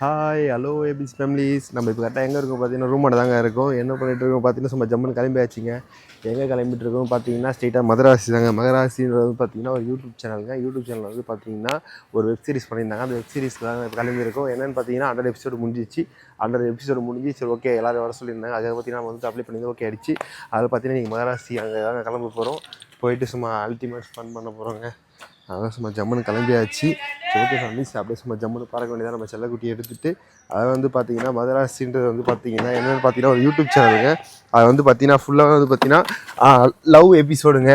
Hi hello APs families நம்ம இப்போ கரெக்டாக எங்கே இருக்கோம் பார்த்தீங்கன்னா ரூம் தாங்க இருக்கும். என்ன பண்ணிட்டு இருக்கோம் பார்த்தீங்கன்னா சும்மா ஜம்முன்னு கிளம்பியாச்சுங்க. எங்கே கிளம்பிட்டு இருக்கோம் பார்த்தீங்கன்னா ஸ்ட்ரெயிட்டாக மதராசி தாங்க. மதராசின்றது பார்த்தீங்கன்னா ஒரு யூடியூப் சேனலுங்க யூடியூப் சேனல் வந்து பார்த்தீங்கன்னா ஒரு வெப் சீரிஸ் பண்ணியிருந்தாங்க. அந்த வெப் சீரிஸ்க்கு தான் இப்போ கிளம்பியிருக்கோம். என்னென்னு பார்த்தீங்கன்னா ஹண்ட்ரட் எபிசோடு முடிஞ்சிச்சு. ஹண்ட்ரட் எபிசோடு முடிஞ்சு சரி ஓகே எல்லோரும் வர சொல்லியிருந்தாங்க. அதை பார்த்தீங்கன்னா நம்ம வந்து அப்ளை பண்ணி ஓகே அடிச்சு. அதில் பார்த்தீங்கன்னா நீங்கள் மதராசி அங்கே தாங்க கிளம்ப போகிறோம் போயிட்டு சும்மா அல்டிமேட் ஃபன் பண்ண போகிறோங்க அதான் சும்மா ஜம்முன்னு கிளம்பியாச்சு. சரி ஓகே ஃபேமிலிஸ் அப்படியே சும்மா ஜம்முன்னு பார்க்க வேண்டியதாக நம்ம செல்லக்குட்டி எடுத்துகிட்டு அதை வந்து பார்த்தீங்கன்னா மதராசின்றது வந்து பார்த்தீங்கன்னா என்னென்னு பார்த்தீங்கன்னா ஒரு யூடியூப் சேனலுங்க அது வந்து பார்த்தீங்கன்னா ஃபுல்லாக வந்து பார்த்தீங்கன்னா லவ் எபிசோடுங்க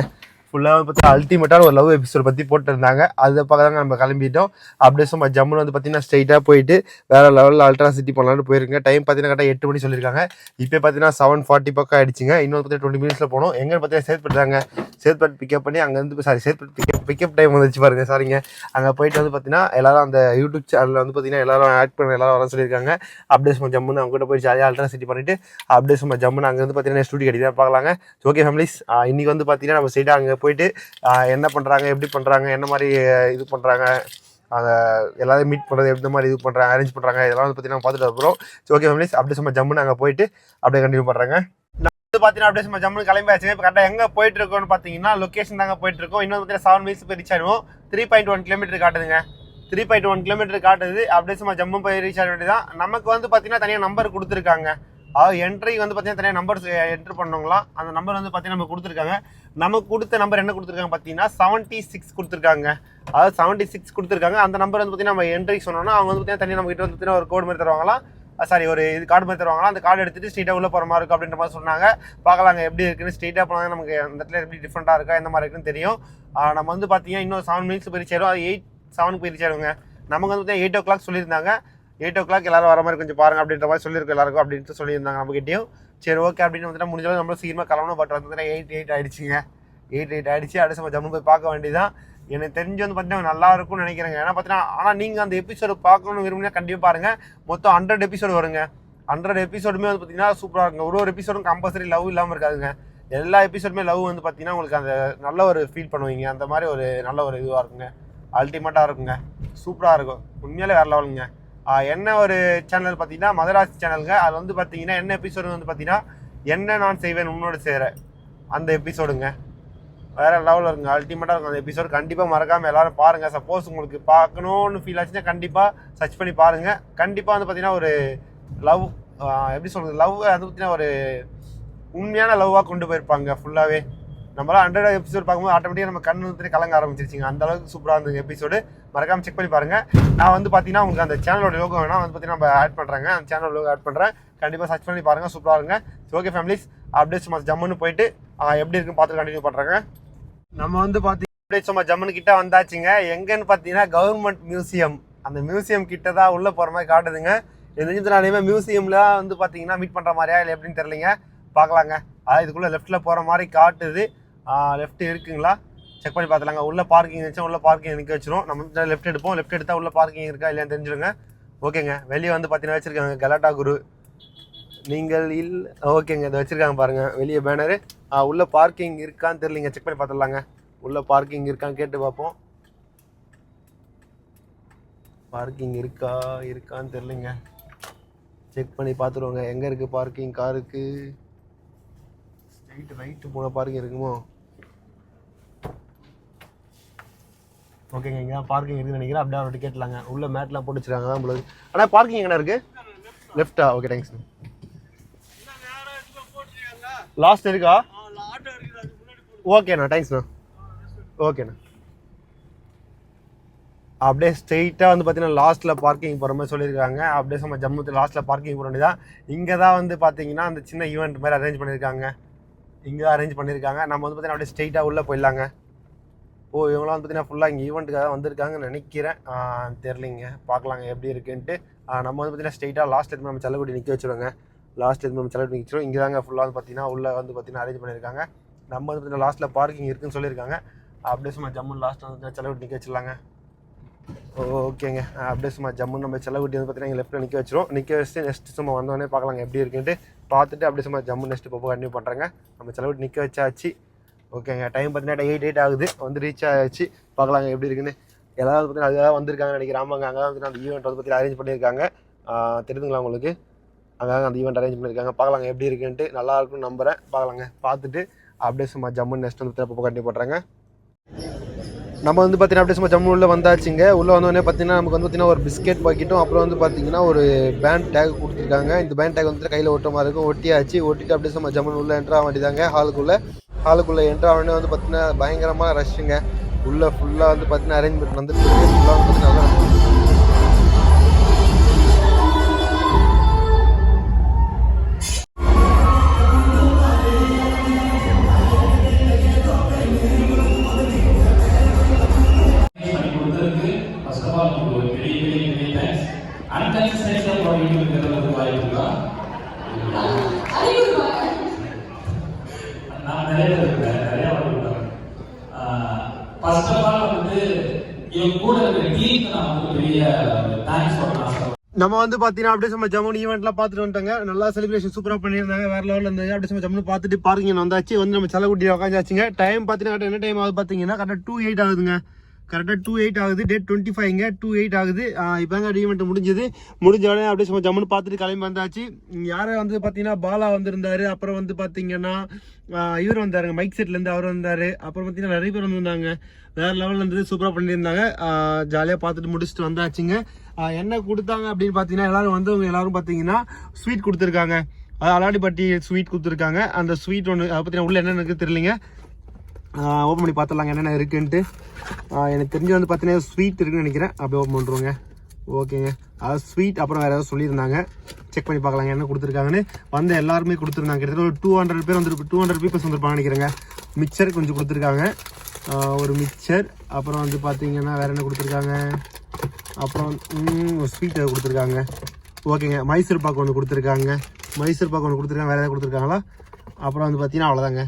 ஃபுல்லாக வந்து பார்த்தீங்கன்னா அல்டிமேட்டான ஒரு லவ் எபிசோட் பற்றி போட்டிருந்தாங்க. அதை பார்க்க தாங்க நம்ம கிளம்பிட்டோம். அப்படியே சும்மா ஜம்முன்னு வந்து பார்த்தீங்கன்னா ஸ்ட்ரைட்டாக போயிட்டு வேறு லெவலில் அல்ட்ரா சிட்டி பண்ணலான்னு போயிருங்க. டைம் பார்த்தீங்கன்னா கரெக்டாக எட்டு மணி சொல்லியிருக்காங்க. இப்போ பார்த்தீங்கன்னா செவன் ஃபார்ட்டி பக்கம் ஆயிடுச்சுங்க. இன்னொரு பார்த்தீங்கன்னா டுவெண்ட்டி மினிட்ஸில் போனோம். எங்கன்னு பார்த்தீங்கன்னா சேத்பட் தாங்க. சேத்பட் பிக்கப் பண்ணி அங்கேருந்து sorry Chetpet pickup pickup time வந்துச்சு பாருங்க சாரிங்க அங்கே போயிட்டு வந்து பார்த்தீங்கன்னா எல்லாரும் அந்த யூடியூப் சேனலில் வந்து பார்த்தீங்கன்னா எல்லாரும் ஆட் பண்ண எல்லாரும் வர சொல்லியிருக்காங்க. அப்டேட்ஸ் சும்மா ஜம்முன்னு அவங்ககிட்ட போய் ஜாலியாக அல்ட்ரா சிட்டி பண்ணிட்டு அப்டேட்ஸ் சும்மா ஜம்முன்னு அங்கே வந்து பார்த்தீங்கன்னா ஸ்டூடியோ கட்டி தான் பார்க்கலாங்க. ஓகே ஃபேமிலிஸ் இன்றைக்கி வந்து பார்த்தீங்கன்னா நம்ம சைடாக அங்கே போயிட்டு என்ன பண்ணுறாங்க எப்படி பண்ணுறாங்க என்ன மாதிரி இது பண்ணுறாங்க அதை எல்லாரையும் மீட் பண்ணுறது எந்த மாதிரி இது பண்ணுறாங்க அரேஞ்ச் பண்ணுறாங்க இதெல்லாம் வந்து பார்த்தீங்கன்னா பார்த்துட்டு அப்புறம் ஓகே ஃபேமிலிஸ் அப்படியே சும்மா ஜம்முன்னு அங்கே போயிட்டு அப்படியே கண்டினியூ பண்ணுறாங்க பார்த்தீங்கன்னா அப்படியே நம்ம ஜம்மு கிளம்பியாச்சு. இப்போ கரெக்டாக எங்கே போயிட்டு இருக்கோம்னு பார்த்தீங்கன்னா லொக்கேஷன் தாங்க போயிட்டு இருக்கோம் இன்னும் பார்த்தீங்கன்னா செவன் மினிட்ஸ் போய் ரீச் ஆயிடுவோம். த்ரீ பாயிண்ட் ஒன் கிலோமீட்டர் காட்டுதுங்க. த்ரீ பாயிண்ட் ஒன் கிலோமீட்டர் காட்டுது. அப்படியே சும்மா ஜம்மு போய் ரீச் ஆக வேண்டியதான் நமக்கு வந்து பார்த்தீங்கன்னா தனியாக நம்பர் கொடுத்துருக்காங்க. அதாவது என்ட்ரி வந்து பார்த்தீங்கன்னா தனியாக நம்பர் என்ட்ரு பண்ணவங்களாம் அந்த நம்பர் வந்து பார்த்தீங்கன்னா நம்ம கொடுத்துருக்காங்க. நமக்கு கொடுத்த நம்பர் என்ன கொடுத்துருக்காங்க பார்த்தீங்கன்னா செவன்ட்டி சிக்ஸ் கொடுத்துருக்காங்க. அதாவது செவன்ட்டி சிக்ஸ் கொடுத்துருக்காங்க. அந்த நம்பர் வந்து பார்த்தீங்கன்னா நம்ம என்ட்ரி சொன்னோம்னா அவங்க வந்து பார்த்தீங்கன்னா தனியாக நம்ம கிட்ட வந்து பார்த்தீங்கன்னா ஒரு கோடு மாதிரி தருவாங்களாம் சாரி ஒரு இது கார்டு மாதிரி தருவாங்களா? அந்த கார்டு எடுத்துட்டு ஸ்ட்ரீட்டாக உள்ள போகிற மாதிரி இருக்கும் அப்படின்ற மாதிரி சொன்னாங்க. பார்க்கலாங்க எப்படி இருக்குன்னு. ஸ்ட்ரெயிட்டாக போனாங்க நமக்கு அந்த இடத்துல எப்படி டிஃப்ரெண்ட்டாக இருக்கா எந்த மாதிரி இருக்குன்னு தெரியும். நம்ம வந்து பார்த்தீங்கன்னா இன்னும் செவன் மினிட்ஸ் போய் ஆயிடும் அது எயிட் செவனுக்கு பிரிச்சாருங்க நமக்கு வந்து எயிட் ஓ கிளாக் சொல்லியிருந்தாங்க. எயிட் ஓ கிளாக் எல்லாரும் வர மாதிரி கொஞ்சம் பாருங்க அப்படின்ற மாதிரி சொல்லியிருக்கோம் எல்லாருக்கும் அப்படின்ட்டு சொல்லியிருந்தாங்க நம்மகிட்டையும். சரி ஓகே அப்படின்னு வந்துட்டு முடிஞ்சாலும் நம்மளும் சீக்கிரமாக கிளம்பணும். பட் வந்து எயிட் எயிட் ஆயிடுச்சுங்க. எயிட் எயிட் ஆயிடுச்சு. அடுத்து நம்ம ஜம்மு போய் பார்க்க வேண்டியதான் எனக்கு தெரிஞ்சு வந்து பார்த்தீங்கன்னா நல்லா இருக்கும்னு நினைக்கிறேங்க. ஏன்னா பார்த்தீங்கன்னா ஆனால் நீங்கள் அந்த எபிசோடு பார்க்கணும்னு விரும்பினா கண்டிப்பாக பாருங்க. மொத்தம் ஹண்ட்ரட் எபிசோடு வருங்க. ஹண்ட்ரட் எபிசோடுமே வந்து பார்த்தீங்கன்னா சூப்பராக இருக்குங்க. ஒரு ஒரு எபிசோடும் கம்பல்சரி லவ் இல்லாமல் இருக்காதுங்க. எல்லா எபிசோடுமே லவ் வந்து பார்த்தீங்கன்னா உங்களுக்கு அந்த நல்ல ஒரு ஃபீல் பண்ணுவீங்க. அந்த மாதிரி ஒரு நல்ல ஒரு இதுவாக இருக்குங்க. அல்டிமேட்டாக இருக்குங்க. சூப்பராக இருக்கும். உண்மையிலே வேறு லெவலுங்க என்ன ஒரு சேனல் பார்த்தீங்கன்னா மதராசி சேனலுங்க அது வந்து பார்த்தீங்கன்னா என்ன எபிசோடு வந்து பார்த்தீங்கன்னா என்ன நான் செய்வேன் உன்னோட சேர. அந்த எபிசோடுங்க வேற லெவலில் இருக்குங்க அல்டிமேட்டாக இருக்கும். அந்த எபிசோடு கண்டிப்பாக மறக்காமல் எல்லாரும் பாருங்கள் சப்போஸ் உங்களுக்கு பார்க்கணும்னு ஃபீல் ஆச்சுன்னா கண்டிப்பாக சர்ச் பண்ணி பாருங்கள் கண்டிப்பாக வந்து பார்த்தீங்கன்னா ஒரு லவ் எப்படி சொல்கிறது லவ் அது பார்த்தீங்கன்னா ஒரு உண்மையான லவ்வாக கொண்டு போயிருப்பாங்க ஃபுல்லாகவே நம்மளாம் ஹண்ட்ரட் எபிசோட் பார்க்கும்போது ஆட்டோமேட்டிக்காக நம்ம கண்ணு வந்து கலங்க ஆரம்பிச்சிருச்சுங்க. அந்த அளவுக்கு சூப்பராக இருந்தது எபிசோடு மறக்காமல் செக் பண்ணி பாருங்கள் நான் வந்து பார்த்தீங்கன்னா உங்களுக்கு அந்த சேனலோட லோகோ வேணால் வந்து பார்த்தீங்கன்னா நம்ம ஆட் பண்ணுறாங்க அந்த சேனலோட லோகோ ஆட் பண்ணுறேன் கண்டிப்பாக சர்ச் பண்ணி பாருங்கள் சூப்பராக இருங்க. ஓகே ஃபேமிலிஸ் அப்டேட்ஸ் சும்மா ஜம்முன்னு போயிட்டு எப்படி இருக்குன்னு பார்த்து கண்டினியூ பண்ணுறாங்க நம்ம வந்து பார்த்தீங்கன்னா அப்படியே சும்மா ஜம்மன் கிட்ட வந்தாச்சுங்க. எங்கன்னு பார்த்தீங்கன்னா கவர்மெண்ட் மியூசியம் அந்த மியூசியம் கிட்ட தான் உள்ளே போகிற மாதிரி காட்டுதுங்க. எந்த மியூசியமில் வந்து பார்த்தீங்கன்னா மீட் பண்ணுற மாதிரியா இல்லை எப்படின்னு தெரியலைங்க. பார்க்கலாங்க. அதாவது இதுக்குள்ளே லெஃப்ட்டில் போகிற மாதிரி காட்டுது. லெஃப்ட் இருக்குங்களா? செக் பண்ணி பார்த்துலாங்க உள்ளே பார்க்கிங் இருந்துச்சு உள்ள பார்க்கிங் நிற்க வச்சிரும். நம்ம லெஃப்ட் எடுப்போம். லெஃப்ட் எடுத்தால் உள்ள பார்க்கிங் இருக்கா இல்லையான்னு தெரிஞ்சிருங்க. ஓகேங்க. வெளியே வந்து பார்த்தீங்கன்னா வச்சுருக்காங்க. கலாட்டா குரு. நீங்கள் இல் ஓகேங்க இதை வச்சுருக்காங்க பாருங்கள் வெளியே பேனரு உள்ள பார்க்கிங் இருக்கான்னு தெரியலிங்க செக் பண்ணி பார்த்துடலாங்க. உள்ள பார்க்கிங் இருக்கான்னு கேட்டு பார்ப்போம். பார்க்கிங் இருக்கா இருக்கான்னு தெரியலங்க. செக் பண்ணி பார்த்துருவோங்க எங்கே இருக்குது பார்க்கிங் காருக்கு ஸ்ட்ரைட் ரைட்டு போன பார்க்கிங் இருக்குமோ? ஓகேங்க இங்கே தான் பார்க்கிங் இருக்குன்னு நினைக்கிறேன். அப்படியே அவர்கிட்ட கேட்டலாங்க உள்ள மேட்லாம் போட்டு வச்சிருக்காங்க தான் உங்களுக்கு ஆனால் பார்க்கிங் எங்கே இருக்குது லெஃப்டா ஓகே தேங்க்ஸ் லாஸ்ட் இருக்கா? ஓகேண்ணா தேங்க்ஸ்ண்ணா ஓகேண்ணா அப்படியே ஸ்ட்ரெயிட்டாக வந்து பார்த்தீங்கன்னா லாஸ்ட்டில் பார்க்கிங் போகிற மாதிரி சொல்லியிருக்காங்க. அப்படியே நம்ம ஜம்முத்து லாஸ்ட்டில் பார்க்கிங் போகிற வேண்டியதான் இங்கே தான் வந்து பார்த்தீங்கன்னா அந்த சின்ன ஈவெண்ட் மாதிரி அரேஞ்ச் பண்ணியிருக்காங்க. இங்கே தான் அரேஞ்ச் பண்ணியிருக்காங்க. நம்ம வந்து பார்த்தீங்கன்னா அப்படியே ஸ்ட்ரெயிட்டாக உள்ளே போயிடலாங்க. ஓ இவங்களாம் வந்து பார்த்தீங்கன்னா ஃபுல்லாக இங்கே ஈவெண்ட்டுக்காக தான் வந்திருக்காங்கன்னு நினைக்கிறேன். தெரிலிங்க பார்க்கலாங்க எப்படி இருக்குன்ட்டு. நம்ம வந்து பார்த்தீங்கன்னா ஸ்ட்ரெயிட்டாக லாஸ்ட் எடுத்து நம்ம செல்லக்குடி நிற்க வச்சுருவோங்க. லாஸ்ட் எதுவும் நம்ம செலவு நிற்கிறோம் இங்கே தாங்க ஃபுல்லாக வந்து பார்த்தீங்கன்னா உள்ளே வந்து பார்த்தீங்கன்னா அரேஞ்ச் பண்ணியிருக்காங்க. நம்ம வந்து பார்த்தீங்கன்னா லாஸ்ட்டில் பார்க்கிங் இருக்குன்னு சொல்லியிருக்காங்க. அப்படியே சும்மா ஜம்முன்னு லாஸ்ட்டில் வந்து செலவு நிற்க வச்சிடலாங்க. ஓகேங்க. அப்படியே சும்மா ஜம்முன்னு நம்ம செலவு வந்து பார்த்தீங்கன்னா லெஃப்ட்டில் நிற்க வச்சிரும் நிற்க வச்சுட்டு நெக்ஸ்ட் சும்மா வந்தோடனே பார்க்கலாங்க எப்படி இருக்குன்ட்டு. பார்த்துட்டு அப்படியே சும்மா ஜம்மு நெக்ஸ்ட் போக கண்டினியூ பண்ணுறாங்க நம்ம செலவு நிற்க வச்சாச்சு. ஓகேங்க. டைம் பார்த்தீங்கன்னா எயிட் எயிட் ஆகுது. வந்து ரீச் ஆகிடுச்சு பார்க்கலாங்க எப்படி இருக்குன்னு. எல்லாரும் பார்த்தீங்கன்னா அதுதான் வந்திருக்காங்க நினைக்கிறேன். ஆமாங்க. அங்கே தான் வந்து அந்த ஈவெண்ட் வந்து பார்த்தீங்கன்னா அரேஞ்ச் பண்ணியிருக்காங்க. தெரியுதுங்களா உங்களுக்கு? அங்கே அந்த ஈவெண்ட் அரேஞ்ச் பண்ணியிருக்காங்க. பார்க்கலாங்க. எப்படி இருக்குன்ட்டு நல்லா இருக்கும்னு நம்புகிறேன் பார்க்கலாங்க. பார்த்துட்டு அப்படியே சும்மா ஜம்முன்னு நெக்ஸ்ட் வந்து திருப்ப கட்டி போட்டுறாங்க. நம்ம வந்து பார்த்தீங்கன்னா அப்படியே சும்மா ஜம்மு உள்ளே வந்தாச்சுங்க. உள்ளே வந்தோடனே பார்த்தீங்கன்னா நமக்கு வந்து பார்த்தீங்கன்னா ஒரு பிஸ்கெட் பாக்கெட்டும் அப்புறம் வந்து பார்த்தீங்கன்னா ஒரு பேண்ட் டேக் கொடுத்துருக்காங்க. இந்த பேண்ட் டேக் வந்துட்டு கையில் ஒட்ட மாதிரி இருக்கும். ஒட்டியாச்சு. ஒட்டிட்டு அப்படியே சும்மா ஜம்மு உள்ளே என்ட்ரா வேண்டியதாங்க ஹாலுக்குள்ளே ஹாலுக்குள்ளே என்ட்ரா ஆகணுன்னே வந்து பார்த்தீங்கன்னா பயங்கரமாக ரஷ்ஷுங்க உள்ளே ஃபுல்லாக வந்து பார்த்தீங்கன்னா அரேஞ்ச்மெண்ட் வந்துட்டு ஃபுல்லாக வந்து பார்த்தீங்கன்னா நிறைய பேர் நிறைய ஃபர்ஸ்ட் ஆஃப் ஆல் வந்து என் கூட இருக்கிற டீமுக்கு நான் வந்து பெரிய தேங்க்ஸ் நம்ம வந்து பார்த்தீங்கன்னா அப்படியே சும்மா ஜம்முன் ஈவெண்ட்லாம் பார்த்துட்டு வந்துட்டாங்க. நல்லா செலிப்ரேஷன் சூப்பராக பண்ணியிருந்தாங்க. வேற லெவலில் இருந்தாங்க அப்படியே சும்மா ஜம்முன்னு பார்த்துட்டு பார்க்கிங் வந்தாச்சு. வந்து நம்ம செலவுட்டி உட்காந்துச்சுங்க டைம் பார்த்தீங்கன்னா என்ன டைம் ஆகுது பார்த்தீங்கன்னா கரெக்டாக டூ எயிட் ஆகுதுங்க. கரெக்டாக டூ எயிட் ஆகுது. டேட் டுவெண்ட்டி ஃபைவ்ங்க டூ எயிட் ஆகுது இப்போங்க ரீமெண்ட் முடிஞ்சது. முடிஞ்ச உடனே அப்படியே சும்மா ஜம்முன்னு பார்த்துட்டு கிளம்பி வந்தாச்சு. யாரை வந்து பார்த்தீங்கன்னா பாலா வந்திருந்தாரு. அப்புறம் வந்து பார்த்தீங்கன்னா இவர் வந்தாருங்க. மைக் செட்லேருந்து அவர் வந்தார். அப்புறம் பார்த்தீங்கன்னா நிறைய பேர் வந்திருந்தாங்க. வேறு லெவலில் இருந்தது சூப்பராக பண்ணியிருந்தாங்க. ஜாலியாக பார்த்துட்டு முடிச்சுட்டு வந்தாச்சுங்க. என்ன கொடுத்தாங்க அப்படின்னு பார்த்தீங்கன்னா எல்லாரும் வந்தவங்க எல்லோரும் பார்த்தீங்கன்னா ஸ்வீட் கொடுத்துருக்காங்க. அது அலாடிப்பட்டி ஸ்வீட் கொடுத்துருக்காங்க. அந்த ஸ்வீட் ஒன்று அதை பற்றி உள்ள என்னென்ன தெரியலிங்க. ஓப்பன் பண்ணி பார்த்துடலாங்க என்னென்ன இருக்குன்ட்டு. எனக்கு தெரிஞ்சு வந்து பார்த்தீங்கன்னா ஸ்வீட் இருக்குன்னு நினைக்கிறேன். அப்படியே ஓப்பன் பண்ணுறோங்க ஓகேங்க. அது ஸ்வீட் அப்புறம் வேறு ஏதாவது சொல்லியிருந்தாங்க. செக் பண்ணி பார்க்கலாங்க என்ன கொடுத்துருக்காங்கன்னு. வந்த எல்லாருமே கொடுத்துருந்தாங்க. கிட்டத்தட்ட ஒரு டூ ஹண்ட்ரட் பேர் வந்துருக்கு. டூ ஹண்ட்ரட் பீப்பிள்ஸ் வந்துருப்பாங்க நினைக்கிறேங்க. மிக்சர் கொஞ்சம் கொடுத்துருக்காங்க. ஒரு மிக்சர் அப்புறம் வந்து பார்த்தீங்கன்னா வேறு என்ன கொடுத்துருக்காங்க? அப்புறம் ஸ்வீட் கொடுத்துருக்காங்க. ஓகேங்க. மைசூர் பாக்கு ஒன்று கொடுத்துருக்காங்க. மைசூர் பாக்கு ஒன்று கொடுத்துருக்காங்க. வேறு ஏதாவது கொடுத்துருக்காங்களா? அப்புறம் வந்து பார்த்தீங்கன்னா அவ்வளோதாங்க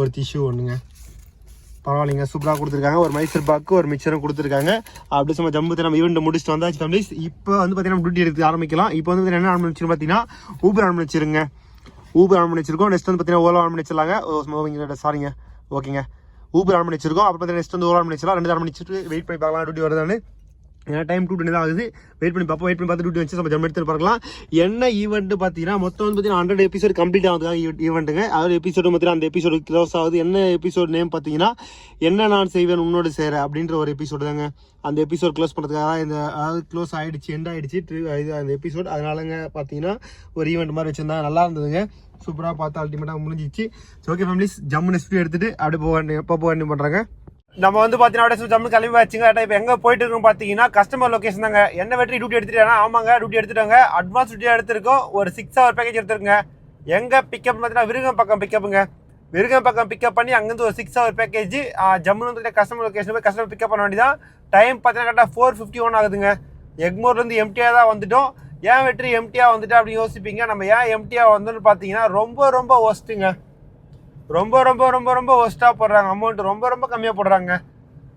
ஒரு டிஷ்யூ ஒன்றுங்க பரவாயில்லைங்க சூப்பராக கொடுத்துருக்காங்க. ஒரு மைசூர் பாக்கு ஒரு மிக்சரும் கொடுத்துருக்காங்க. அப்படி சும்மா ஜம்பு நம்ம ஈவெண்ட் முடிச்சுட்டு வந்தாச்சு ஃபேமிலிஸ் இப்போ வந்து பார்த்தீங்கன்னா டியூட்டி எடுத்து ஆரம்பிக்கலாம். இப்போ வந்து என்ன ஆன் பார்த்தீங்கன்னா ஊபர் ஆன் வச்சிருங்க ஊபர் ஆன் நெக்ஸ்ட் வந்து பார்த்தீங்கன்னா ஓலோ ஆன் பண்ணி சாரிங்க ஓகேங்க ஊபர் ஆன் பண்ணி வச்சிருக்கோம் அப்புறம் பார்த்தீங்கன்னா நெக்ஸ்ட் வந்து ஓலோ ஆன் ரெண்டு ஆன் பண்ணி வெயிட் பண்ணி பார்க்கலாம் டியூட்டி வருதான்னு. ஏன்னா டைம் டூ தான் ஆகுது. வெயிட் பண்ணி பார்ப்போம் வெயிட் பண்ணி பார்த்து டூ வச்சு நம்ம ஜம் எடுத்து பார்க்கலாம். என்ன ஈவெண்ட்டு பார்த்தீங்கன்னா மொத்தம் வந்து பார்த்தீங்கன்னா ஹண்ட்ரட் எபிசோட் கம்ப்ளீட் ஆகுதுக்காக ஈவெண்ட்டுங்க அதாவது எபிசோடு பார்த்தீங்கன்னா அந்த எபிசோடு க்ளோஸ் ஆகுது. என்ன எபிசோட் நேம் பார்த்தீங்கன்னா என்ன நான் செய்வேன் உன்னோடு சேர அப்படின்ற ஒரு எபிசோடு தாங்க. அந்த எபிசோட் க்ளோஸ் பண்ணுறதுக்காக இந்த அதாவது க்ளோஸ் ஆகிடுச்சு எண்ட் ஆகிடுச்சு tri- இது அந்த எபிசோட் அதனாலங்க பார்த்தீங்கன்னா ஒரு ஈவெண்ட் மாதிரி வச்சிருந்தா நல்லா இருந்ததுங்க. சூப்பராக பார்த்து அல்டிமேட்டாக முடிஞ்சிச்சு. ஓகே ஃபேமிலிஸ் ஜம்மு நெக்ஸ்ட் எடுத்துகிட்டு அப்படியே போக வேண்டிய எப்போ போக வேண்டிய பண்ணுறாங்க நம்ம வந்து பார்த்தீங்கன்னா அப்படியே ஜம்மு கிளம்பி வச்சுங்க இப்போ எங்கே போயிட்டு இருக்கோம் பார்த்தீங்கன்னா கஸ்டமர் லொகேஷன் தாங்க. என்ன வெற்றி டியூட்டி எடுத்துட்டேன்னா ஆமாங்க டியூட்டி எடுத்துட்டாங்க. அட்வான்ஸ் டியூட்டி எடுத்திருக்கோம். ஒரு சிக்ஸ் ஹவர் பேக்கேஜ் எடுத்துருங்க எங்கே பிக்கப் பார்த்தீங்கன்னா விருகம் பக்கம் பிக்கப்புங்க விருகம் பக்கம் பிக்கப் பண்ணி அங்கேருந்து ஒரு சிக்ஸ் ஹவர் பேக்கேஜ் ஜம்மு வந்து கஸ்டமர் லொகேஷன் போய் கஸ்டமர் பிக்கப் பண்ண வேண்டியதான் டைம் பார்த்தீங்கன்னா கரெக்டாக ஃபோர் ஃபிஃப்டி ஒன் ஆகுதுங்க. எக்மோர்லேருந்து எம்டியாக தான் வந்துட்டோம். ஏன் வெற்றி எம்டியாக வந்துட்டு அப்படின்னு யோசிப்பீங்க. நம்ம ஏன் எம்டியாக வந்தோம்னு பார்த்தீங்கன்னா ரொம்ப ரொம்ப ஒஸ்ட்டுங்க ரொம்ப ரொம்ப ரொம்ப ரொம்ப ஒஸ்ட்டாக போடுறாங்க. அமௌண்ட் ரொம்ப ரொம்ப கம்மியாக போடுறாங்க.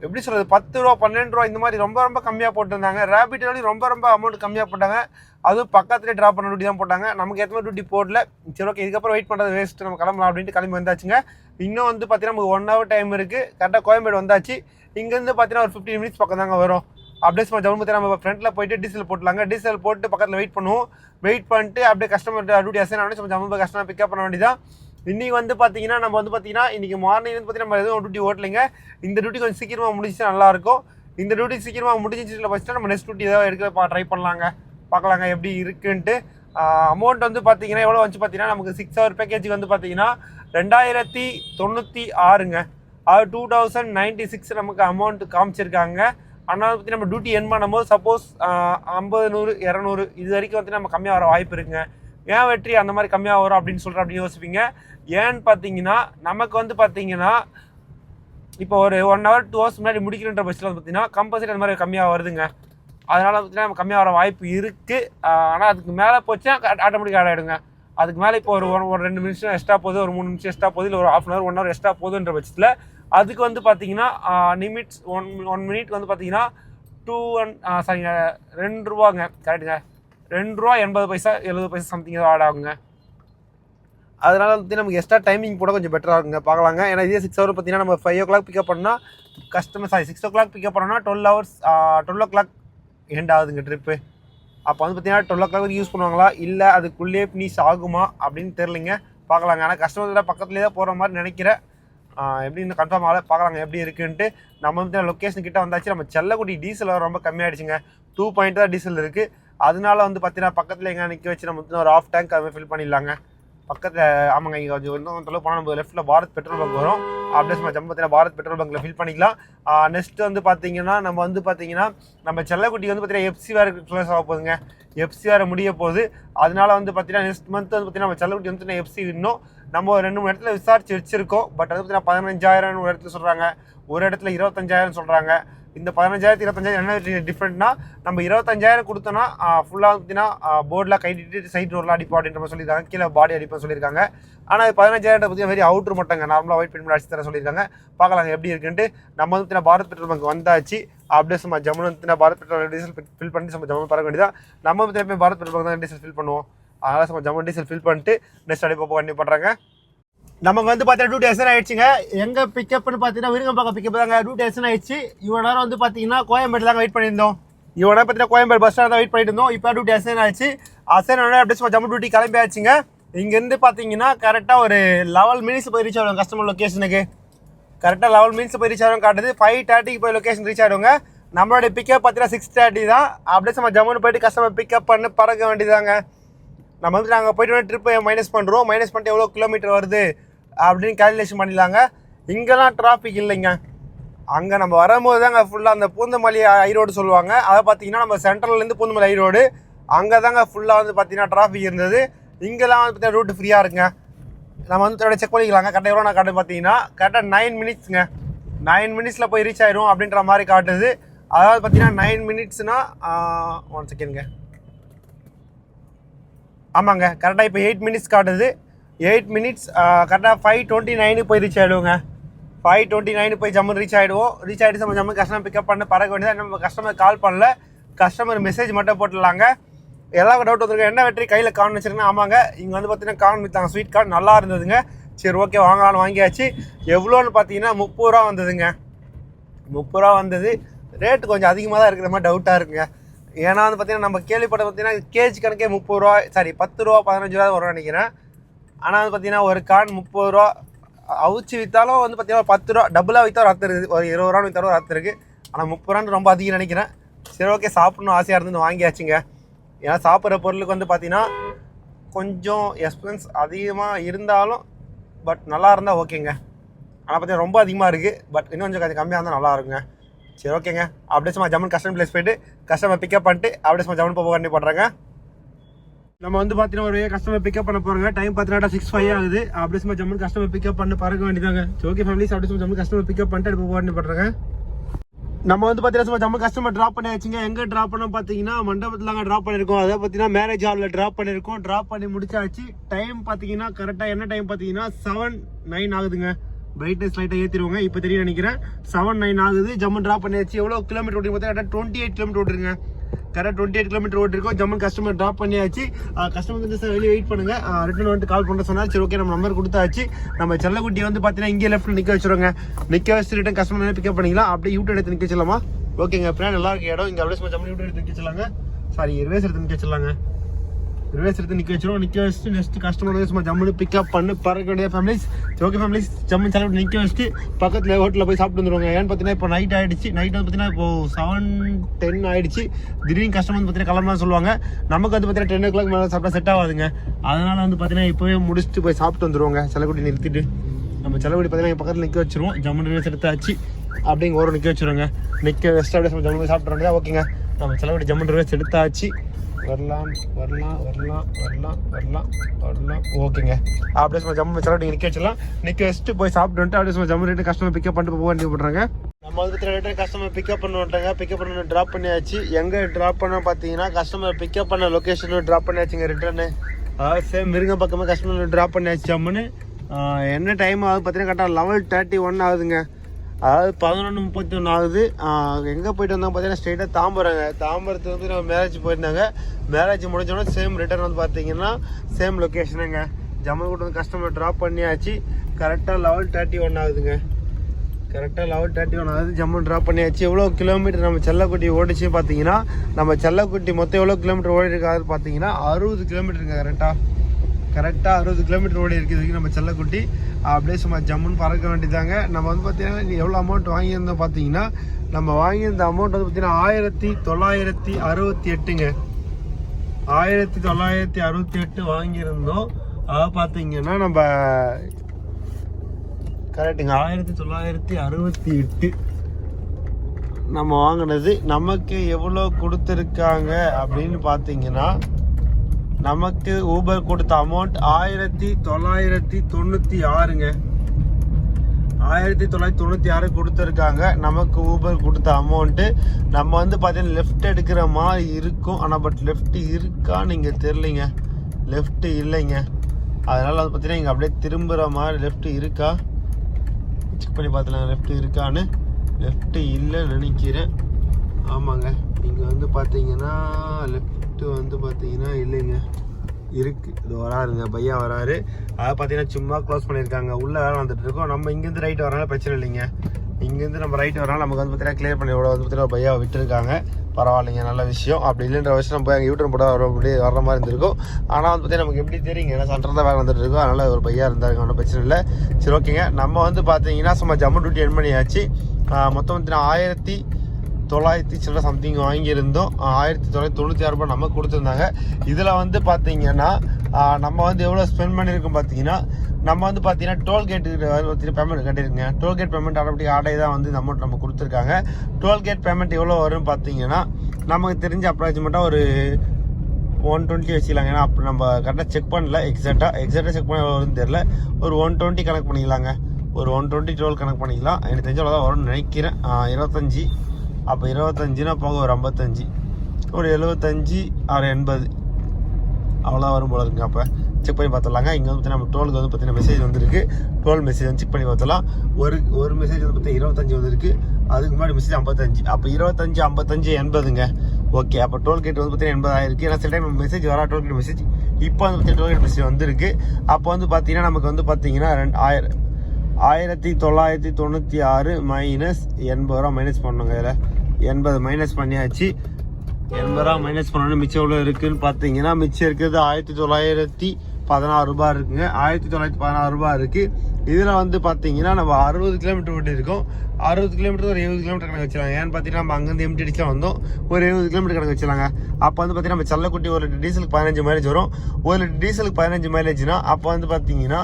எப்படி சொல்கிறது பத்து ரூபா பன்னெண்டு ரூபா இந்த மாதிரி ரொம்ப ரொம்ப கம்மியாக போட்டிருந்தாங்க. ரேபிட்லையும் ரொம்ப ரொம்ப அமௌண்ட் கம்மியாக போட்டாங்க. அதுவும் பக்கத்துலேயே ட்ராப் பண்ண டியூட்டி தான் போட்டாங்க. நமக்கு ஏற்ற மாதிரி டியூட்டி போடல. சரி ஓகே இதுக்கப்புறம் வெயிட் பண்ணுறது வேஸ்ட் நம்ம கிளம்பலாம் அப்படின்ட்டு கிளம்பி வந்தாச்சுங்க. இன்னும் வந்து பார்த்தீங்கன்னா நமக்கு ஒன் ஹவர் டைம் இருக்குது கரெக்டாக கோயம்பேடு வந்தாச்சு. இங்கேருந்து பார்த்தீங்கன்னா ஒரு ஃபிஃப்டீன் மினிட்ஸ் பக்கம் தாங்க வரும். அப்படியே சும்மா ஜம்மு பார்த்தீங்கன்னா நம்ம ஃப்ரண்ட்டில் போயிட்டு டீசல் போட்டலாங்க டீசல் போட்டு பக்கத்தில் வெயிட் பண்ணுவோம். வெயிட் பண்ணிட்டு அப்படியே கஸ்டமர் டியூட்டி அசைன் ஆனால் சும்மா ஜம்மு கஸ்டமர் பிக்கப் பண்ண வேண்டியதான் இன்னைக்கு வந்து பார்த்தீங்கன்னா நம்ம வந்து பார்த்தீங்கன்னா இன்னைக்கு மார்னிங் வந்து பார்த்தீங்கன்னா நம்ம எதுவும் டியூட்டி ஓட்டலைங்க. இந்த டியூட்டி கொஞ்சம் சீக்கிரமாக முடிச்சுட்டு நல்லாயிருக்கும். இந்த டியூட்டி சீக்கிரமாக முடிஞ்சிச்சுல ஃபஸ்ட்டு நம்ம நெக்ஸ்ட் டியூட்டி ஏதாவது எடுக்க ட்ரை பண்ணலாங்க. பார்க்கலாங்க எப்படி இருக்குன்ட்டு. அமௌண்ட் வந்து பார்த்தீங்கன்னா எவ்வளோ வந்து பார்த்தீங்கன்னா நமக்கு சிக்ஸ் ஹவர் பேக்கேஜுக்கு வந்து பார்த்தீங்கன்னா ரெண்டாயிரத்தி தொண்ணூற்றி ஆறுங்க. அது டூ தௌசண்ட் நைன்ட்டி சிக்ஸ் நமக்கு அமௌண்ட் காமிச்சிருக்காங்க. ஆனால் பற்றி நம்ம டியூட்டி என் பண்ணும்போது சப்போஸ் ஐம்பது நூறு இரநூறு இது வரைக்கும் வந்து நம்ம கம்மியாக வர வாய்ப்பு இருக்குங்க. ஏன் வெற்றி அந்த மாதிரி கம்மியாக வரும் அப்படின்னு சொல்கிற அப்படின்னு யோசிப்பீங்க. ஏன்னு பார்த்தீங்கன்னா நமக்கு வந்து பார்த்தீங்கன்னா இப்போ ஒரு ஒன் ஹவர் டூ ஹவர்ஸ் முன்னாடி முடிக்கிறன்ற பட்சத்தில் வந்து பார்த்தீங்கன்னா கம்பல்சரி அந்த மாதிரி கம்மியாக வருதுங்க. அதனால் பார்த்தீங்கன்னா நம்ம கம்மியாக வர வாய்ப்பு இருக்குது ஆனால் அதுக்கு மேலே போச்சுன்னா ஆட்டோமேட்டிக்காக ஆட் ஆகிடுங்க அதுக்கு மேலே இப்போ ஒரு ஒரு- ஒரு ரெண்டு நிமிஷம் எக்ஸ்ட்ரா போகுது ஒரு மூணு நிமிஷம் எக்ஸ்ட்ரா போகுது இல்லை ஒரு half an hour one hour extra போகுதுன்ற பட்சத்தில் அதுக்கு வந்து பார்த்தீங்கன்னா நிமிட்ஸ் ஒன் ஒன் மினிட் வந்து பார்த்தீங்கன்னா டூ ஒன் சாரிங்க ரெண்டு ரூபாங்க கரெக்டுங்க ரெண்டு ரூபா எண்பது பைசா எழுபது பைசா சம்திங் ஏதோ ஆட் ஆகுங்க. அதனால வந்து நமக்கு எக்ஸ்ட்ரா டைமிங் கூட கொஞ்சம் பெட்டராக இருக்குங்க. பார்க்கலாங்க. ஏன்னா இதே சிக்ஸ் ஹவர் பார்த்தீங்கன்னா நம்ம ஃபைவ் ஓ கிளாக் பிக்கப் பண்ணால் customer sorry six o'clock pickup பண்ணோம்னா twelve hours twelve o'clock end ஆகுதுங்க ட்ரிப்பு அப்போ வந்து பார்த்தீங்கன்னா டுவெல் ஓ கிளாக் வரைக்கும் யூஸ் பண்ணுவாங்களா? இல்லை அதுக்குள்ளேயே ஃபினிஷ் ஆகுமா? அப்படின்னு தெரிலிங்க பார்க்கலாங்க. ஆனால் கஸ்டமர் பக்கத்துலேயே தான் போகிற மாதிரி நினைக்கிறேன். எப்படின்னு எப்படி கன்ஃபார்ம் ஆகல. பார்க்கலாங்க எப்படி இருக்குன்ட்டு. நம்ம வந்து லொக்கேஷன் கிட்ட வந்தாச்சு. நம்ம செல்லக்குடி டீசல் ரொம்ப கம்மியாயிடுச்சுங்க. டூ பாயிண்ட் தான் டீசல் இருக்குது அதனால வந்து பார்த்தீங்கன்னா பக்கத்தில் எங்கே நிற்க வச்சு நம்ம வந்து ஒரு ஆஃப் டேங்க் அதுமாதிரி ஃபில் பண்ணிடலாங்க. பக்கத்தில் ஆமாங்க இங்கே கொஞ்சம் இன்னும் தொலைவு போனால் நம்ம லெஃப்ட்டில் பாரத் பெட்ரோல் பங்க் வரும். அப்படியே நம்ம ஜம்பத்தில் பார்த்தீங்கன்னா பாரத் பெட்ரோல் பங்க்கில் ஃபில் பண்ணிக்கலாம். நெக்ஸ்ட் வந்து பார்த்தீங்கன்னா நம்ம வந்து பார்த்தீங்கன்னா நம்ம செல்லக்குட்டி வந்து பார்த்தீங்கன்னா எஃப்சி வேறு க்ளோஸ் ஆக போகுதுங்க. எஃப்சி வேறு முடிய போகுது. அதனால வந்து பார்த்தீங்கன்னா நெக்ஸ்ட் மந்த் வந்து பார்த்தீங்கன்னா நம்ம செல்லக்குட்டி வந்து எஃப்சி இன்னும் நம்ம ஒரு ரெண்டு மூணு இடத்துல விசாரிச்சு வச்சிருக்கோம். பட் அது பற்றி பதினஞ்சாயிரம்னு ஒரு இடத்துல சொல்கிறாங்க ஒரு இடத்துல இருபத்தஞ்சாயிரம் சொல்கிறாங்க இந்த பதினஞ்சாயிரத்து இருபத்தஞ்சாயிரம் என்ன டிஃப்ரெண்ட்னா நம்ம இருபத்தஞ்சாயிரம் கொடுத்தோன்னா ஃபுல்லாக பார்த்தீங்கன்னா போர்டில் கைட்டிட்டு சைட் ரோட்லாம் அடிப்போம் அப்படின்ற மாதிரி சொல்லியிருக்காங்க. கீழே பாடி அடிப்போம் சொல்லியிருக்காங்க. ஆனால் பதினஞ்சாயிரம் பற்றி வெரி அவுட்ரு மட்டுங்க. நார்மலாக ஒயிட் பெயிண்ட் அடிச்சு தர சொல்லியிருக்காங்க. பார்க்கலாம் எப்படி இருக்குன்ட்டு. நம்ம வந்து பாரத் பெட்ரோல் பங்க் வந்தாச்சு. அப்படியே சும்மா ஜம்முன்னு வந்து பாரத் பெட்ரோல் டீசல் ஃபில் பண்ணி சும்மா ஜம்மு பறக்க வேண்டியதான் நம்ம வந்து பாரத் பெட்ரோல் பங்க் தான் டீசல் ஃபில் பண்ணுவோம். அதனால் சும்மா ஜம்மு டீசல் ஃபில் பண்ணிட்டு நெக்ஸ்ட் அடி போக பண்ணுறாங்க நமக்கு வந்து பார்த்தீங்கன்னா டூ டேஸ் ஆயிடுச்சுங்க. எங்கே பிக்கப்னு பார்த்தீங்கன்னா விருங்கம்பாக்கம் பிக்கப் தாங்க. டூ டேஸ் ஆயிடுச்சு. இவ்வளோ நேரம் வந்து பார்த்தீங்கன்னா கோயம்பேடு தாங்க வெயிட் பண்ணியிருந்தோம். இவ்வளோ நேரம் பார்த்தீங்கன்னா கோயம்பேடு பஸ் ஸ்டாண்ட் தான் வெயிட் பண்ணிட்டு இருந்தோம் இப்போ டூ டேஸ் ஆயிடுச்சு. அசன் அப்படியே சும்மா ஜம்மு டூட்டி கிளம்பி ஆச்சுங்க இங்கேருந்து பார்த்தீங்கன்னா கரெக்டாக ஒரு லெவல் மினிட்ஸ் போய் ரீச் ஆகும் கஸ்டமர் லொக்கேஷனுக்கு கரெக்டாக லெவல் மினிட்ஸ் போய் ரீச் ஆகும் காட்டுது. ஃபைவ் தேர்ட்டிக்கு போய் லொக்கேஷன் ரீச் ஆகிடுங்க நம்மளுடைய பிக்கப் பார்த்தீங்கன்னா சிக்ஸ் தேர்ட்டி தான். அப்படியே சும்மா ஜம்முன்னு போயிட்டு கஸ்டமர் பிக்கப் பண்ணி பறக்க வேண்டியதாங்க நம்ம வந்து நாங்கள் வந்து ட்ரிப்பை மைனஸ் பண்ணுறோம் மைனஸ் பண்ணிட்டு எவ்வளோ கிலோமீட்டர் வருது அப்படின்னு கேல்குலேஷன் பண்ணிடலாங்க. இங்கெல்லாம் டிராஃபிக் இல்லைங்க. அங்கே நம்ம வரும்போது தாங்க ஃபுல்லாக அந்த பூந்தமல்லி ஐரோடு சொல்லுவாங்க. அதை பார்த்தீங்கன்னா நம்ம சென்ட்ரல்லேருந்து பூந்தமல்லி ஐரோடு அங்கே தாங்க ஃபுல்லாக வந்து பார்த்தீங்கன்னா டிராஃபிக் இருந்தது. இங்கெல்லாம் வந்து பார்த்தீங்கன்னா ரூட்டு ஃப்ரீயாக இருக்குங்க. நம்ம வந்து செக் பண்ணிக்கலாங்க. கரெக்டாக எவ்வளோ நான் காட்டு பார்த்தீங்கன்னா கரெக்டாக நைன் மினிட்ஸுங்க நைன் மினிட்ஸில் போய் ரீச் ஆயிரும் அப்படின்ற மாதிரி காட்டுது. அதாவது பார்த்தீங்கன்னா நைன் மினிட்ஸ்னால் ஒன் செகண்ட்ங்க ஆமாங்க கரெக்டாக இப்போ எயிட் மினிட்ஸ் காட்டுது. எயிட் மினிட்ஸ் கரெக்டாக ஃபைவ் டுவெண்ட்டி நைனுக்கு போய் ரீச் ஆகிடுவோங்க ஃபைவ் டுவெண்ட்டி நைனுக்கு போய் ஜம்மு ரீச் ஆகிடுவோம் ரீச் ஆகிட்டு நம்ம ஜம்மு கஸ்டமர் பிக்கப் பண்ண பறக்க வேண்டியது நம்ம கஸ்டமர் கால் பண்ணல. கஸ்டமர் மெசேஜ் மட்டும் போட்டுடலாங்க. எல்லாருக்கும் டவுட் வந்துருக்கு என்ன வெற்றி? கையில் கார்ன் வச்சுருக்கேன் ஆமாங்க. இங்கே வந்து பார்த்தீங்கன்னா கார்ன் வித்தாங்க. ஸ்வீட் கார்ன் நல்லா இருந்ததுங்க. சரி ஓகே வாங்கலாம்னு வாங்கியாச்சு. எவ்வளோன்னு பார்த்தீங்கன்னா முப்பது ரூபா வந்ததுங்க. முப்பது ரூபா வந்தது. ரேட்டு கொஞ்சம் அதிகமாக தான் இருக்கிற மாதிரி டவுட்டாக இருக்குங்க. ஏன்னா வந்து பார்த்தீங்கன்னா நம்ம கேள்விப்பட்ட பார்த்தீங்கன்னா கேஜி கணக்கே முப்பது ரூபா சாரி பத்து ரூபா பதினஞ்சு ரூபா வரும்னு நினைக்கிறேன். ஆனால் வந்து பார்த்தீங்கன்னா ஒரு கான் முப்பது ரூபா அவிச்சு விற்றாலும் வந்து பார்த்தீங்கன்னா பத்து ரூபா டபுளாக விற்றா ஒரு அர்த்தம் இருக்குது. ஒரு இருபது ரூபான்னு விற்றாலும் ஒரு அர்த்தம் இருக்குது. ஆனால் முப்பது ரூபான்னு ரொம்ப அதிகம் நினைக்கிறேன். சரி ஓகே சாப்பிட்ணும் ஆசையாக இருந்து வாங்கியாச்சுங்க. ஏன்னா சாப்பிட்ற பொருளுக்கு வந்து பார்த்தீங்கன்னா கொஞ்சம் எக்ஸ்பென்ஸ் அதிகமாக இருந்தாலும் பட் நல்லா இருந்தால் ஓகேங்க ஆனால் பார்த்தீங்கன்னா ரொம்ப அதிகமாக இருக்குது பட் இன்னும் கொஞ்சம் கொஞ்சம் கம்மியாக இருந்தால் நல்லா இருக்குங்க. சரி ஓகேங்க. அப்படியே சும்மா ஜம்மன் கஸ்டமர் பிளேஸ் போயிட்டு கஸ்டமர் பிக்கப் பண்ணிட்டு அப்படியே சும்மா ஜம்மன் போக பண்ணி பண்ணுறாங்க நம்ம வந்து பார்த்தீங்கன்னா ஒரு கஸ்டமர் பிக்கப் பண்ண போகிறோங்க டைம் பார்த்தீங்கன்னா சிக்ஸ் ஃபைவ் ஆகுது. அப்படியே சும்மா ஜம்மன் கஸ்டமர் பிக்கப் பண்ணி பறக்க வேண்டியதாங்க. சரி ஓகே ஃபேமிலிஸ் அப்படியே சும்மா ஜம்மன் கஸ்டமர் பிக்கப் பண்ணிட்டு அப்படியே போக பண்ணி பண்ணுறாங்க நம்ம வந்து பார்த்தீங்கன்னா சும்மா ஜம்மு கஸ்டமர் ட்ராப் பண்ணி வச்சுங்க எங்கே ட்ராப் பண்ணோம் பார்த்தீங்கன்னா மண்டபத்தில் அங்கே ட்ராப் பண்ணியிருக்கோம் அதை பார்த்தீங்கன்னா மேரேஜ் ஹாலில் ட்ராப் பண்ணியிருக்கோம். ட்ராப் பண்ணி முடிச்சாச்சு. டைம் பார்த்தீங்கன்னா கரெக்டாக என்ன டைம் பார்த்தீங்கன்னா செவன் நைன் ஆகுதுங்க. பிரைட்னஸ் லைட்டாக ஏற்றிடுவாங்க இப்போ தெரியும் நினைக்கிறேன். செவன் நைன் ஆகுது. ஜம்மன் ட்ராப் பண்ணியாச்சு. எவ்வளோ கிலோமீட்டர் ஓட்டி கரெக்டாக டுவெண்ட்டி எயிட் கிலோமீட்டர் ஓட்டுருங்க கரெக்டாக டுவெண்ட்டி எயிட் கிலோமீட்டர் ஓட்டிருக்கோம் ஜம்மன் கஸ்டமர் ட்ராப் பண்ணியாச்சு. கஸ்டமர் வந்து சார் வெளியே வெயிட் பண்ணுங்க. ரிட்டன் வந்துட்டு கால் பண்ண சொன்னால் சரி ஓகே நம்ம நம்பர் கொடுத்தாச்சு. நம்ம செல்லக்குட்டி வந்து பார்த்தீங்கன்னா இங்கே லெஃப்ட்டில் நிற்க வச்சுருவாங்க. நிற்க வச்சு ரிட்டன் கஸ்டமர் பிக்கப் பண்ணிக்கலாம். அப்படியே யூடியூப் எடுத்து நிற்க வச்சிடலாமா? ஓகேங்க பிளான் நல்லா இருக்கு இடம். இங்கே அப்படியே சும்மா ஜம்மன் யூடியூப் எடுத்து நிற்க வச்சிடலாங்க. சாரி ரிவேஸ் எடுத்து நிற்க வச்சிடலாங்க. ரிவர்ஸ் எடுத்து நிற்க வச்சிரும் நிற்க வச்சுட்டு நெக்ஸ்ட் கஸ்டமர் சும்மா ஜம்முன்னு பிக்கப் பண்ணு. பறக்க வேண்டிய ஃபேமிலிஸ் ஓகே ஃபேமிலிஸ் ஜம்மு செலவு நிற்க வச்சுட்டு பக்கத்தில் ஹோட்டலில் போய் சாப்பிட்டு வந்துருவாங்க. ஏன்னு பார்த்தீங்கன்னா இப்போ நைட் ஆகிடுச்சு நைட் வந்து பார்த்தீங்கன்னா இப்போ செவன் டென் ஆயிடுச்சு. திடீர்னு கஸ்டமர் வந்து பார்த்தீங்கன்னா கிளம்பலாம் சொல்லுவாங்க. நமக்கு வந்து பார்த்தீங்கன்னா டென் ஓ கிளாக் மேலே சாப்பிட்டா செட் ஆகாதுங்க அதனால் வந்து பார்த்தீங்கன்னா இப்போவே முடிச்சுட்டு போய் சாப்பிட்டு வந்துருவாங்க. செலக்குடி நிறுத்திட்டு. நம்ம செலவுடி பார்த்தீங்கன்னா பக்கத்தில் நிற்க வச்சிருவோம். ஜம்மு ரிவர்ஸ் எடுத்தாச்சு அப்படிங்க ஓரம் நிற்க வச்சுருவாங்க. நிற்க வெஸ்ட் அப்படியே ஜம்மு சாப்பிட்றாங்க ஓகேங்க நம்ம செலவுடி ஜம்மு ரிவர்ஸ் எடுத்தாச்சு. வரலாம் வரலாம் வரலாம் வரலாம் வரலாம் வரலாம். ஓகேங்க. அப்படியே சும்மா ஜம்மு செலவுடி நிற்க வச்சிடலாம். நிற்க வச்சுட்டு போய் சாப்பிட்டு வந்துட்டு அப்படியே சும்மா ஜம்மு ரேட்டு கஸ்டமர் பிக்கப் பண்ணிட்டு போக வேண்டிய பண்ணுறாங்க நம்ம வந்து ரிட்டன் கஸ்டமர் பிக்கப் பண்ண விட்டாங்க பிக்கப் பண்ண ட்ராப் பண்ணியாச்சு. எங்கே ட்ராப் பண்ண பார்த்தீங்கன்னா கஸ்டமர் பிக்கப் பண்ண லொக்கேஷனும் ட்ராப் பண்ணியாச்சுங்க ரிட்டர்னு அதாவது சேம் மிருங்க பக்கமாக கஸ்டமர் ட்ராப் பண்ணியாச்சு ஜம்முன்னு என்ன டைம் ஆகுது பார்த்தீங்கன்னா கரெக்டாக லெவல் தேர்ட்டி ஒன் ஆகுதுங்க. அதாவது பதினொன்று முப்பத்தி ஒன்று ஆகுது எங்கே போயிட்டு வந்தோம் பார்த்தீங்கன்னா ஸ்ட்ரெயிட்டாக தாம்பரங்க. தாம்பரத்துக்கு வந்து நம்ம மேரேஜ் போயிருந்தாங்க. மேரேஜ் முடிஞ்சோடனே சேம் ரிட்டர்ன் வந்து பார்த்தீங்கன்னா சேம் லொக்கேஷனுங்க ஜம்மு கூட வந்து கஸ்டமர் ட்ராப் பண்ணியாச்சு. கரெக்டாக லெவல் தேர்ட்டி ஒன் ஆகுதுங்க. கரெக்டாக லெவல் தேர்ட்டி ஒன் ஆகுது. ஜம்மு ட்ராப் பண்ணியாச்சு. எவ்வளோ கிலோமீட்டர் நம்ம செல்லக்குட்டி ஓடிச்சுன்னு பார்த்தீங்கன்னா நம்ம செல்லக்குட்டி மொத்தம் எவ்வளோ கிலோமீட்டர் ஓடி இருக்காது பார்த்தீங்கன்னா அறுபது கிலோமீட்டருங்க கரெக்டாக கரெக்டாக அறுபது கிலோமீட்டர் ஓடி இருக்குது இதுக்கு நம்ம செல்லக்குட்டி. அப்படியே சும்மா ஜம்முன்னு பறக்க வேண்டியதாங்க. நம்ம வந்து பார்த்தீங்கன்னா நீ எவ்வளோ அமௌண்ட் வாங்கியிருந்தோம் பார்த்தீங்கன்னா நம்ம வாங்கியிருந்த அமௌண்ட் வந்து பார்த்தீங்கன்னா ஆயிரத்தி தொள்ளாயிரத்தி அறுபத்தி எட்டுங்க. ஆயிரத்தி தொள்ளாயிரத்தி அறுபத்தி எட்டு வாங்கியிருந்தோம். அதை பார்த்தீங்கன்னா நம்ம கரெக்டுங்க ஆயிரத்தி தொள்ளாயிரத்தி அறுபத்தி எட்டு. நம்ம வாங்கினது நமக்கு எவ்வளோ கொடுத்துருக்காங்க அப்படின்னு பார்த்தீங்கன்னா நமக்கு ஊபர் கொடுத்த அமௌண்ட் ஆயிரத்தி தொள்ளாயிரத்தி தொண்ணூற்றி ஆறுங்க. ஆயிரத்தி தொள்ளாயிரத்தி தொண்ணூற்றி ஆறு கொடுத்துருக்காங்க. நமக்கு ஊபர் கொடுத்த அமௌண்ட்டு நம்ம வந்து பார்த்தீங்கன்னா லெஃப்ட் எடுக்கிற மாதிரி இருக்கும். ஆனால் பட் லெஃப்ட் இருக்கா நீங்கள் தெரிலிங்க லெஃப்ட்டு இல்லைங்க. அதனால் அது பார்த்தீங்கன்னா இங்கே அப்படியே திரும்புகிற மாதிரி லெஃப்ட்டு இருக்கா? செக் பண்ணி பார்த்துலாம் லெஃப்ட் இருக்கான்னு. லெஃப்ட்டு இல்லைன்னு நினைக்கிறேன். ஆமாங்க. இங்கே வந்து பார்த்தீங்கன்னா லெஃப்ட்டு வந்து பார்த்தீங்கன்னா இல்லைங்க. இருக்கு. இது வராருங்க பையா வராரு. அதை பார்த்தீங்கன்னா சும்மா க்ளோஸ் பண்ணியிருக்காங்க. உள்ளே வேலை வந்துட்டு இருக்கோம். நம்ம இங்கேருந்து ரைட் வரனால பிரச்சனை இல்லைங்க. இங்கேருந்து நம்ம ரைட் வரனால நமக்கு வந்து பார்த்தீங்கன்னா கிளியர் பண்ணி விட வந்து பார்த்தீங்கன்னா பையா விட்டுருக்காங்க. பரவாயில்லைங்க நல்ல விஷயம். அப்படி இல்லைன்ற விஷயம் நம்ம அங்கே யூட்டன் போட வர அப்படியே வர மாதிரி இருந்திருக்கும். ஆனால் வந்து பார்த்தீங்கன்னா நமக்கு எப்படி தெரியுங்க ஏன்னா சண்டர் தான் வேலை வந்துட்டு இருக்கோம். அதனால ஒரு பையா இருந்தாருங்க ஒன்றும் பிரச்சனை இல்லை. சரி ஓகேங்க நம்ம வந்து பார்த்தீங்கன்னா சும்மா ஜம்மு டியூட்டி என் பண்ணியாச்சு. மொத்தம் வந்து ஆயிரத்தி தொள்ளாயிரத்தி சில்லற சம்திங் வாங்கியிருந்தோம். ஆயிரத்தி தொள்ளாயிரத்தி தொண்ணூற்றி ஆறு ரூபாய் நம்ம கொடுத்துருந்தாங்க. இதில் வந்து பார்த்தீங்கன்னா நம்ம வந்து எவ்வளோ ஸ்பெண்ட் பண்ணியிருக்கோம் பார்த்தீங்கன்னா நம்ம வந்து பார்த்தீங்கன்னா டோல்கேட்டு பேமெண்ட் கட்டியிருக்கேங்க டோல்கேட் பேமெண்ட் ஆட்டோமேட்டிக் ஆடை தான் வந்து இந்த அமௌண்ட் நம்ம கொடுத்துருக்காங்க. டோல்கேட் பேமெண்ட் எவ்வளோ வரும்னு பார்த்தீங்கன்னா நமக்கு தெரிஞ்ச அப்ராக்சிமேட்டாக ஒரு ஒன் டுவெண்ட்டி வச்சுக்கலாங்க. ஏன்னா அப்போ நம்ம கரெக்டாக செக் பண்ணல எக்ஸாக்டாக எக்ஸாக்டாக செக் பண்ண எவ்வளோ வரும்னு தெரில ஒரு ஒன் டுவெண்ட்டி கணக்கு பண்ணிக்கலாங்க. ஒரு ஒன் டுவெண்ட்டி டுவெல் கணக்கு பண்ணிக்கலாம். எனக்கு தெரிஞ்ச அவ்வளோ தான் வரும்னு நினைக்கிறேன். இருபத்தஞ்சி. அப்போ இருபத்தஞ்சுனா போக ஒரு ஐம்பத்தஞ்சு. ஒரு எழுபத்தஞ்சி ஆறு எண்பது. அவ்வளோ வரும் போல இருக்குங்க அப்போ. செக் பண்ணி பார்த்துலாங்க இங்கே வந்து நம்ம டோலுக்கு வந்து பார்த்தீங்கன்னா மெசேஜ் வந்திருக்கு. டோல் மெசேஜ் வந்து செக் பண்ணி பார்த்தலாம் ஒரு ஒரு மெசேஜ் வந்து பார்த்தீங்கன்னா இருபத்தஞ்சி வந்திருக்கு. அதுக்கு முன்னாடி மெசேஜ் ஐம்பத்தஞ்சு. அப்போ இருபத்தஞ்சு ஐம்பத்தஞ்சு எண்பதுங்க. ஓகே அப்போ டோல்கேட் வந்து பார்த்தீங்கன்னா எண்பதாயிருக்கு. ஏன்னா சில டைம் மெசேஜ் வரா டோல்கேட் மெசேஜ் இப்போ வந்து பார்த்தீங்கன்னா டோல்கேட் மெசேஜ் வந்திருக்கு. அப்போ வந்து பார்த்தீங்கன்னா நமக்கு வந்து பார்த்தீங்கன்னா ரெண்டு ஆயிரம் ஆயிரத்தி தொள்ளாயிரத்தி தொண்ணூற்றி ஆறு மைனஸ் எண்பது ரூபா மைனஸ் பண்ணுங்க இதில். எண்பது மைனஸ் பண்ணியாச்சு. எண்பது ரூபா மைனஸ் பண்ணணும் மிச்சம் எவ்வளோ இருக்குதுன்னு பார்த்தீங்கன்னா மிச்சம் இருக்கிறது ஆயிரத்தி தொள்ளாயிரத்தி பதினாறு ரூபா இருக்குங்க. ஆயிரத்தி தொள்ளாயிரத்தி பதினாறு ரூபாய் இருக்குது இதில் வந்து பார்த்தீங்கன்னா நம்ம அறுபது கிலோமீட்டர் ஓட்டி இருக்கோம். அறுபது கிலோமீட்டர் ஒரு எழுபது கிலோமீட்டர் கணக்கு வச்சுலாங்க ஏன்னு பார்த்தீங்கன்னா நம்ம அங்கேருந்து எம்டி அடிச்சா வந்தோம். ஒரு எழுபது கிலோமீட்டர் கணக்கு வச்சிருக்காங்க. அப்போ வந்து பார்த்தீங்கன்னா நம்ம செல்லக்குட்டி ஒரு லிட்டர் டீசலுக்கு பதினஞ்சு மைலேஜ் வரும். ஒரு லிட்டர் டீசலுக்கு பதினஞ்சு மைலேஜ்னா அப்போ வந்து பார்த்தீங்கன்னா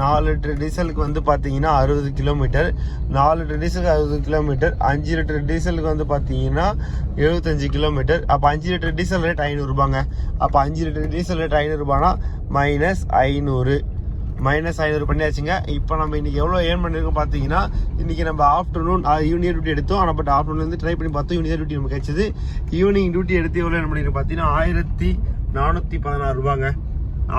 நாலு லிட்டர் டீசலுக்கு வந்து பார்த்தீங்கன்னா அறுபது கிலோமீட்டர். நாலு லிட்டர் டீசலுக்கு அறுபது கிலோமீட்டர். அஞ்சு லிட்டர் டீசலுக்கு வந்து பார்த்தீங்கன்னா எழுபத்தஞ்சு கிலோமீட்டர். அப்போ அஞ்சு லிட்டர் டீசல் ரேட் ஐநூறுரூபாங்க அப்போ அஞ்சு லிட்டர் டீசல் ரேட் ஐநூறுரூபானா மைனஸ் ஐநூறு. மைனஸ் ஐநூறு பண்ணியாச்சுங்க. இப்போ நம்ம இன்றைக்கி எவ்வளோ ஏர்ன் பண்ணியிருக்கோம் பார்த்தீங்கன்னா இன்றைக்கி நம்ம ஆஃப்டர்நூன் ஈவினிங் டியூட்டி எடுத்தோம். ஆனால் பட் ஆஃப்டர்நூன் வந்து ட்ரை பண்ணி பார்த்தோம் ஈவினிங் டியூட்டி நமக்கு கிடைச்சிது. ஈவினிங் டியூட்டி எடுத்து எவ்வளோ ஏர்ன் பண்ணியிருக்கோம் பார்த்தீங்கன்னா ஆயிரத்தி நானூற்றி பதினாறு ரூபாங்க.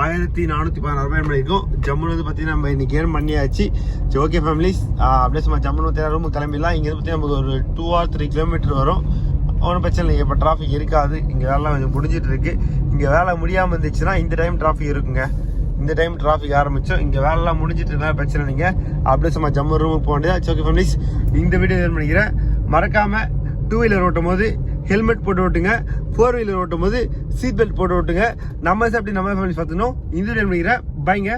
ஆயிரத்தி நானூற்றி பதினாறு ரூபாய் பண்ணியிருக்கோம் ஜம்முன்னு வந்து பார்த்தீங்கன்னா நம்ம இன்றைக்கி ஏன் பண்ணியாச்சு. சரி ஓகே ஃபேமிலிஸ் அப்படியே சும்மா ஜம்முன்னு வந்து ரூம் கிளம்பிடலாம். இங்கே வந்து நமக்கு ஒரு டூ ஆர் த்ரீ கிலோமீட்டர் வரும். ஒன்றும் பிரச்சனை இல்லைங்க இப்போ டிராஃபிக் இருக்காது. இங்கே வேலை கொஞ்சம் முடிஞ்சிட்டு இருக்கு. இங்கே வேலை முடியாமல் இருந்துச்சுன்னா இந்த டைம் டிராஃபிக் இருக்குங்க. இந்த டைம் டிராஃபிக் ஆரம்பிச்சோம். இங்கே வேலைலாம் முடிஞ்சிட்டு இருந்தால் பிரச்சனை இல்லைங்க. அப்படியே சும்மா ஜம்மு ரூமுக்கு போக வேண்டியதா ஓகே ஃபேமிலிஸ் இந்த வீடியோ இது பண்ணிக்கிறேன். மறக்காமல் டூ வீலர் ஓட்டும் போது ஹெல்மெட் போட்டு ஓட்டுங்க. ஃபோர் வீலர் ஓட்டும் போது சீட் பெல்ட் போட்டு ஓட்டுங்க. நம்ம சேஃப்டி நம்ம ஃபேமிலி பார்த்துக்கணும் இந்த வீடியோ பண்ணிக்கிறேன் பைங்க